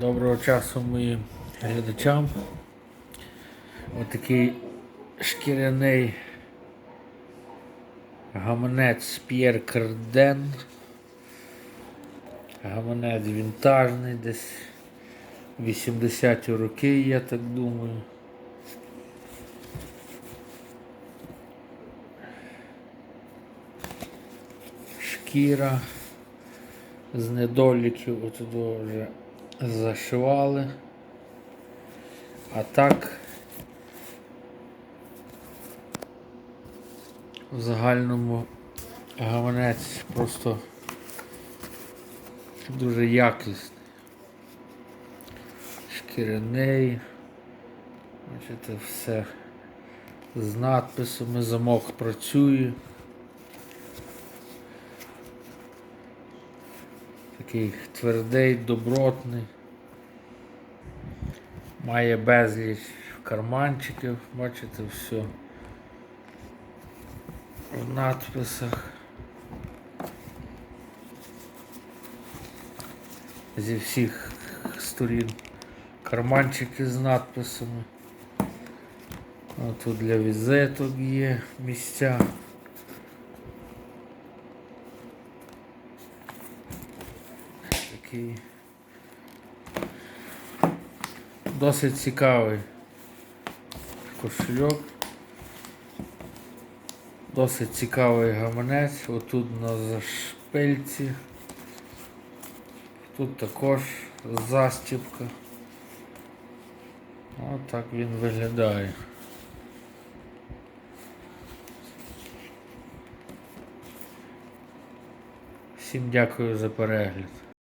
Доброго часу моїм глядачам. Отакий шкіряний гаманець П'єр Карден. Гаманець вінтажний, десь 80-ті роки, я так думаю. Шкіра з недоліків отуди вже зашивали. А так в загальному гаманець просто дуже якісний. Шкіряний. Бачите, все з надписами, замок працює. Такий твердий, добротний. Має безліч карманчиків, бачите, все в надписах. Зі всіх сторін карманчики з надписами. Тут для візиток є місця. Такий досить цікавий кошельок. Досить цікавий гаманець. Отут на зашпильці. Тут також застібка. Ось так він виглядає. Всім дякую за перегляд.